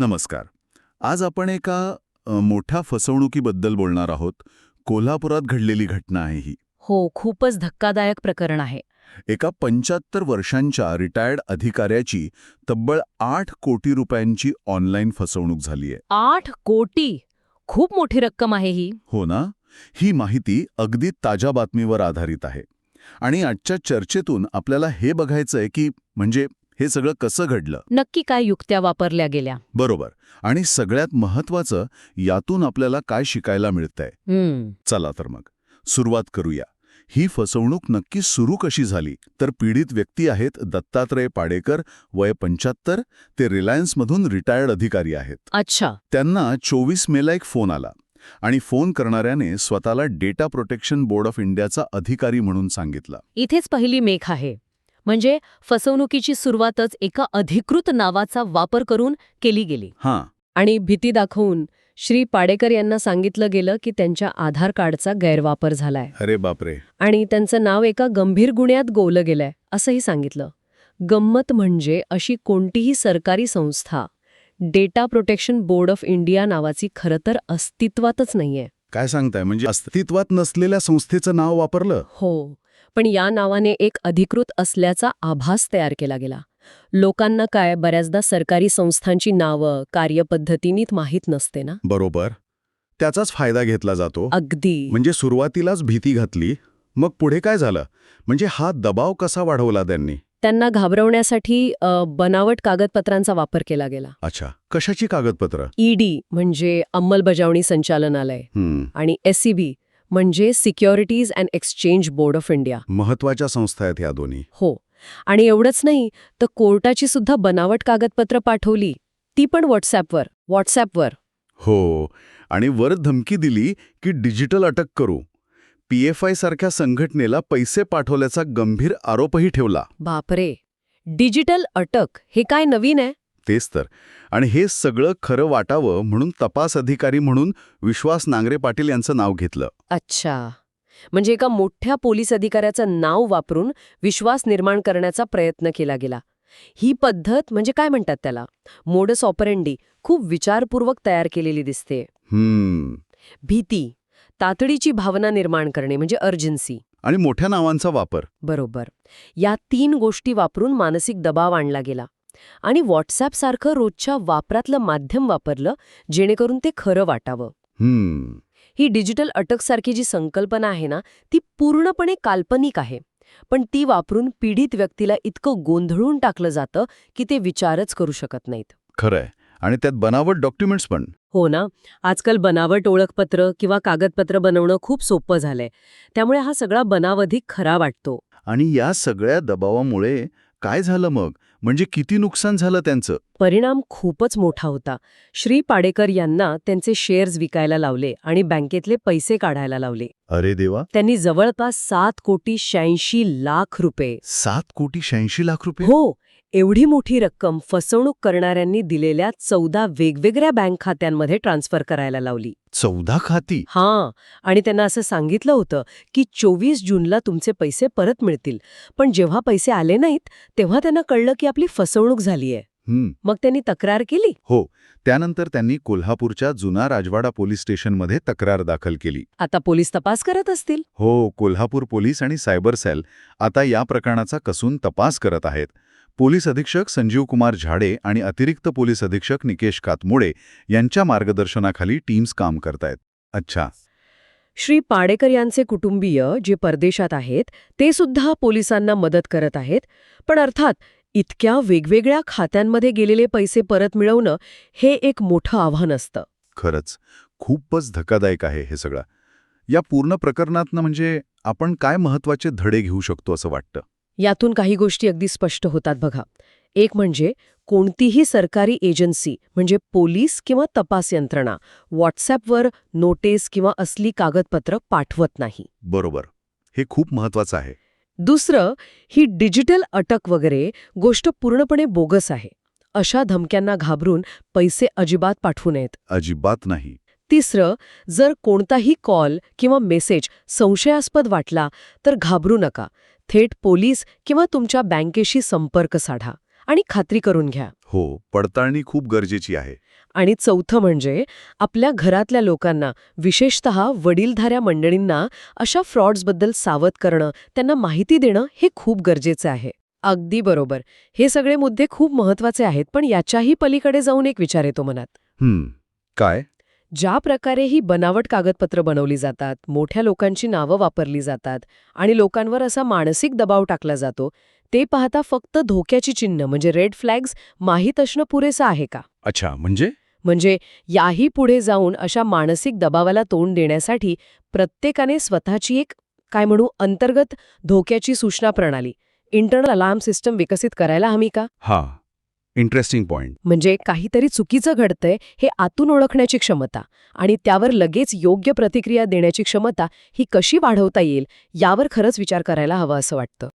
नमस्कार. आज आपण एका अ, मोठ्या फसवणुकीबद्दल बोलणार आहोत. कोल्हापुरात घडलेली घटना आहे ही. हो खूपच धक्कादायक प्रकरण आहे. एका पंच्याहत्तर वर्षांच्या रिटायर्ड अधिकाऱ्याची तब्बल आठ कोटी रुपयांची ऑनलाईन फसवणूक झाली आहे. आठ कोटी? खूप मोठी रक्कम आहे ही. हो ना? ही माहिती अगदी ताज्या बातमीवर आधारित आहे. आणि आजच्या चर्चेतून आपल्याला हे बघायचंय की म्हणजे हे सगळं कसं घडलं? नक्की काय युक्त्या वापरल्या गेल्या? बरोबर. आणि सगळ्यात महत्वाचं यातून आपल्याला काय शिकायला मिळतंय? चला तर मग. सुरुवात करूया. ही फसवणूक नक्की सुरू कशी झाली? तर पीडित व्यक्ती आहेत दत्तात्रय पाडेकर वय पंच्याहत्तर ते रिलायन्समधून रिटायर्ड अधिकारी आहेत. अच्छा. त्यांना चोवीस मेला एक फोन आला. आणि फोन करणाऱ्याने स्वतःला डेटा प्रोटेक्शन बोर्ड ऑफ इंडियाचा अधिकारी म्हणून सांगितलं. इथेच पहिली मेख आहे. म्हणजे फसवणुकीची सुरुवातच एका अधिकृत नावाचा वापर करून केली गेली. हां. आणि भीती दाखवून श्री पाडेकर यांना सांगितलं गेलं की त्यांच्या आधार कार्डचा गैरवापर झालाय. अरे बापरे. आणि त्यांचं नाव एका गंभीर गुन्ह्यात गोवलं गेलंय असंही सांगितलं. गंमत म्हणजे अशी कोणतीही सरकारी संस्था data protection board of India नावाची खरं तर अस्तित्वातच नाहीये. काय सांगताय? म्हणजे अस्तित्वात नसलेल्या संस्थेचं नाव वापरलं? हो. पण या नावाने एक अधिकृत असल्याचा आभास तयार केला गेला. लोकांना काय बऱ्याचदा सरकारी संस्थांची नावं कार्यपद्धती नीट माहीत नसते ना? बरोबर. त्याचाच फायदा घेतला जातो. अगदी. म्हणजे सुरुवातीलाच भीती घातली मग पुढे काय झालं? म्हणजे हा दबाव कसा वाढवला त्यांनी? त्यांना घाबरवण्यासाठी बनावट कागदपत्रांचा वापर केला गेला. अच्छा. कशाची कागदपत्र? ईडी म्हणजे अंमलबजावणी संचालनालय. आणि एससीबी म्हणजे securities and exchange board of India महत्त्वाच्या संस्था आहेत या दोन्ही. हो. आणि एवढंच नाही तर कोर्टाची सुद्धा बनावट कागदपत्र पाठवली. ती पण व्हॉट्सॲपवर व्हॉट्सॲपवर हो. आणि वर धमकी दिली की डिजिटल अटक करू. पी एफ आय सारख्या संघटनेला पैसे पाठवल्याचा गंभीर आरोपही ठेवला. बापरे. डिजिटल अटक हे काय नवीन आहे? तेच तर. आणि हे सगळं खरं वाटावं म्हणून तपास अधिकारी म्हणून विश्वास नांगरे पाटील यांचं नाव घेतलं. अच्छा. म्हणजे एका मोठ्या पोलीस अधिकाऱ्याचं नाव वापरून विश्वास निर्माण करण्याचा प्रयत्न केला गेला. ही पद्धत म्हणजे काय म्हणतात त्याला? मोडस ऑपरेंडी खूप विचारपूर्वक तयार केलेली दिसते. हम्म. भीती तातडीची भावना निर्माण करणे म्हणजे अर्जन्सी. आणि मोठ्या नावांचा वापर. बरोबर. या तीन गोष्टी वापरून मानसिक दबाव आणला गेला. आणि व्हॉट्सॲपसारखं रोजच्या वापरातलं माध्यम वापरलं जेणेकरून ते खरं वाटावं. हम्म. ही डिजिटल अटकसारखी जी संकल्पना आहे ना ती पूर्णपणे काल्पनिक आहे. पण ती वापरून पीडित व्यक्तीला इतकं गोंधळून टाकलं जातं की ते विचारच करू शकत नाहीत. खरंय. आणि त्यात बनावट डॉक्युमेंट्स पण. हो ना. आजकाल बनावट ओळखपत्र किंवा कागदपत्र बनवणं खूप सोपं झालंय. त्यामुळे हा सगळा बनाव अधिक खरा वाटतो. आणि या सगळ्या दबावामुळे काय झालं मग? म्हणजे किती नुकसान झालं त्यांचं? परिणाम खूपच मोठा होता. श्री पाडेकर यांना त्यांचे शेअर्स विकायला लावले आणि बँकेतले पैसे काढायला लावले. अरे देवा. त्यांनी जवळपास सात कोटी शहाऐंशी लाख रुपये. सात कोटी शहाऐंशी लाख रुपये? हो. एवढी मोठी रक्कम फसवणूक करणाऱ्यांनी दिलेल्या चौदा वेगवेगळ्या बँक खात्यांमध्ये ट्रान्स्फर करायला लावली. चौदा खाती? हां आणि त्यांना असं सांगितलं होतं की चोवीस जूनला तुमचे पैसे परत मिळतील पण जेव्हा पैसे आले नाहीत तेव्हा त्यांना कळलं की आपली फसवणूक झालीय. हम्म. मग त्यांनी तक्रार केली? हो त्यानंतर त्यांनी कोल्हापूरच्या जुना राजवाडा पोलीस स्टेशनमध्ये तक्रार दाखल केली. आता पोलीस तपास करत असतील? हो कोल्हापूर पोलीस आणि सायबर सेल आता या प्रकरणाचा कसून तपास करत आहेत. पोलीस अधीक्षक संजीव कुमार झाडे आणि अतिरिक्त पोलीस अधीक्षक निकेश कातमोडे यांच्या मार्गदर्शनाखाली टीम्स काम करतायत. अच्छा. श्री पाडेकर यांचे कुटुंबीय जे परदेशात आहेत ते सुद्धा पोलिसांना मदत करत आहेत पण अर्थात इतक्या वेगवेगळ्या खात्यांमध्ये गेलेले पैसे परत मिळवणं हे एक मोठं आव्हान असतं. खरंच. खूपच धक्कादायक आहे हे सगळं. या पूर्ण प्रकरणातनं म्हणजे आपण काय महत्त्वाचे धडे घेऊ शकतो असं वाटतं? यातून काही गोष्टी अगदी स्पष्ट होतात बघा. एक म्हणजे कोणतीही सरकारी एजन्सी म्हणजे पोलीस किंवा तपास यंत्रणा व्हॉट्सॲपवर नोटीस किंवा असली कागदपत्र पाठवत नाही. बरोबर. हे खूप महत्वाचं आहे. दुसरं ही डिजिटल अटक वगैरे गोष्ट पूर्णपणे बोगस आहे. अशा धमक्यांना घाबरून पैसे अजिबात पाठवू नयेत. अजिबात नाही. तिसरं जर कोणताही कॉल किंवा मेसेज संशयास्पद वाटला तर घाबरू नका. थेट पोलीस किंवा तुमच्या बँकेशी संपर्क साधा आणि खात्री करून घ्या. हो पडताळणी खूप गरजेची आहे. आणि चौथं म्हणजे आपल्या घरातल्या लोकांना विशेषतः वडीलधाऱ्या मंडळींना अशा फ्रॉड्सबद्दल सावध करणं त्यांना माहिती देणं हे खूप गरजेचं आहे. अगदी बरोबर. हे सगळे मुद्दे खूप महत्त्वाचे आहेत पण याच्याही पलीकडे जाऊन एक विचार येतो मनात. काय? ज्या प्रकारे ही बनावट कागदपत्र बनवली जातात मोठ्या लोकांची नावं वापरली जातात आणि लोकांवर असा मानसिक दबाव टाकला जातो ते पाहता फक्त धोक्याची चिन्ह म्हणजे रेड फ्लॅग्स माहीत असणं पुरेसं आहे का? अच्छा म्हणजे? म्हणजे याही पुढे जाऊन अशा मानसिक दबावाला तोंड देण्यासाठी प्रत्येकाने स्वतःची एक काय म्हणू अंतर्गत धोक्याची सूचना प्रणाली इंटरनल अलार्म सिस्टम विकसित करायला हवी का? हा. इंटरेस्टिंग पॉइंट म्हणजे काहीतरी चुकीचं घडतंय हे आतून ओळखण्याची क्षमता आणि त्यावर लगेच योग्य प्रतिक्रिया देण्याची क्षमता ही कशी वाढवता येईल यावर खरंच विचार करायला हवा असं वाटतं.